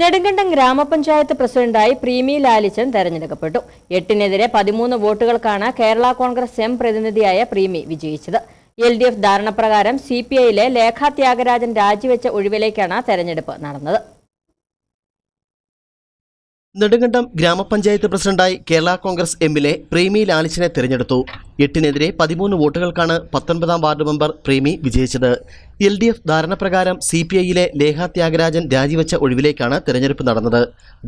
നെടുങ്കണ്ടം ഗ്രാമപഞ്ചായത്ത് പ്രസിഡന്റായി പ്രീമി ലാലിച്ചൻ തെരഞ്ഞെടുക്കപ്പെട്ടു. എട്ടിനെതിരെ പതിമൂന്ന് വോട്ടുകൾക്കാണ് കേരള കോൺഗ്രസ് എം പ്രതിനിധിയായ പ്രീമി വിജയിച്ചത്. എൽ ഡി എഫ് ധാരണപ്രകാരം സി പി ഐയിലെ ലേഖ ത്യാഗരാജൻ രാജിവെച്ച ഒഴിവിലേക്കാണ് തെരഞ്ഞെടുപ്പ് നടന്നത്. നെടുങ്കണ്ടം ഗ്രാമപഞ്ചായത്ത് പ്രസിഡന്റായി കേരള കോൺഗ്രസ് എമ്മിലെ പ്രീമി ലാലിച്ചനെ തിരഞ്ഞെടുത്തു. എട്ടിനെതിരെ പതിമൂന്ന് വോട്ടുകൾക്കാണ് പത്തൊൻപതാം വാർഡ് മെമ്പർ പ്രേമി വിജയിച്ചത്. എൽ ഡി എഫ് ധാരണപ്രകാരം സി പി ഐയിലെ ലേഖ ത്യാഗരാജൻ രാജിവെച്ച ഒഴിവിലേക്കാണ് തെരഞ്ഞെടുപ്പ് നടന്നത്.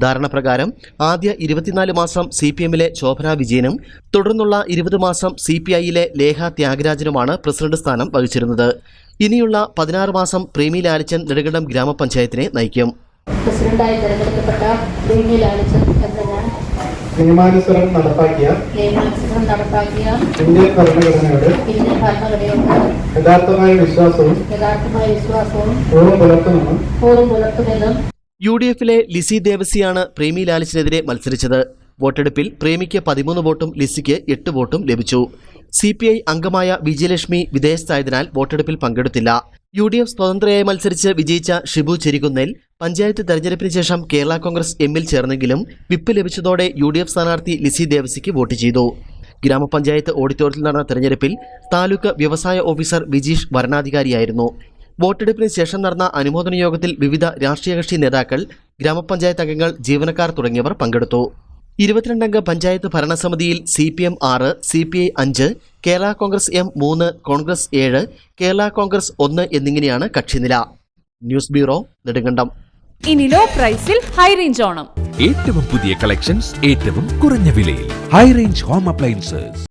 ധാരണപ്രകാരം ആദ്യ ഇരുപത്തിനാല് മാസം സി പി എമ്മിലെ ശോഭന വിജയനും തുടർന്നുള്ള ഇരുപത് മാസം സി പി ഐയിലെ ലേഖ ത്യാഗരാജനുമാണ് പ്രസിഡന്റ് സ്ഥാനം വഹിച്ചിരുന്നത്. ഇനിയുള്ള പതിനാറ് മാസം പ്രേമി ലാലിച്ചൻ നെടുകണ്ടം ഗ്രാമപഞ്ചായത്തിനെ നയിക്കും. പ്രസിഡന്റായി തിരഞ്ഞെടുക്കപ്പെട്ട പ്രേമി ലാലിച്ചൻ എന്ന ഞാൻ നിയമാനുസരണം നടപ്പാക്കിയ ഇന്ത്യൻ ഭരണഘടനയോട് ഇന്ത്യൻ ഭരണഘടനയോട് യഥാർത്ഥമായ വിശ്വാസവും യഥാർത്ഥമായ വിശ്വാസവും പൂർവം പുലർത്തുമെന്നും പൂർവം പുലർത്തുമെന്നും യു ഡി എഫിലെ ലിസി ദേവസിയാണ് പ്രേമി ലാലിച്ചിനെതിരെ മത്സരിച്ചത്. വോട്ടെടുപ്പിൽ പ്രേമിക്ക് പതിമൂന്ന് വോട്ടും ലിസിക്ക് എട്ട് വോട്ടും ലഭിച്ചു. സി പി ഐ അംഗമായ വിജയലക്ഷ്മി വിദേശത്തായതിനാൽ വോട്ടെടുപ്പിൽ പങ്കെടുത്തില്ല. യു ഡി എഫ് സ്വതന്ത്രയായി മത്സരിച്ച് വിജയിച്ച ഷിബു ചെരികുന്നേൽ പഞ്ചായത്ത് തെരഞ്ഞെടുപ്പിന് ശേഷം കേരള കോൺഗ്രസ് എമ്മിൽ ചേർന്നെങ്കിലും വിപ്പ് ലഭിച്ചതോടെ യു ഡി എഫ് സ്ഥാനാർത്ഥി ലിസി ദേവസിക്ക് വോട്ട് ചെയ്തു. ഗ്രാമപഞ്ചായത്ത് ഓഡിറ്റോറിയത്തിൽ നടന്ന തെരഞ്ഞെടുപ്പിൽ താലൂക്ക് വ്യവസായ ഓഫീസർ വിജീഷ് വരണാധികാരിയായിരുന്നു. വോട്ടെടുപ്പിന് ശേഷം നടന്ന അനുമോദന യോഗത്തിൽ വിവിധ രാഷ്ട്രീയ കക്ഷി നേതാക്കൾ ഗ്രാമപഞ്ചായത്ത് അംഗങ്ങൾ ജീവനക്കാർ തുടങ്ങിയവർ പങ്കെടുത്തു. ഇരുപത്തിരണ്ടംഗ പഞ്ചായത്ത് ഭരണസമിതിയിൽ സി പി എം ആറ് സി പി ഐ അഞ്ച് കേരള കോൺഗ്രസ് എം മൂന്ന് കോൺഗ്രസ് ഏഴ് കേരള കോൺഗ്രസ് ഒന്ന് എന്നിങ്ങനെയാണ് കക്ഷിനില. News bureau Nedumkandam. ഇനി ലോ പ്രൈസിൽ ഹൈ റേഞ്ച് ഓണം. ഏറ്റവും പുതിയ കളക്ഷൻസ് ഏറ്റവും കുറഞ്ഞ വിലയിൽ. High range home appliances.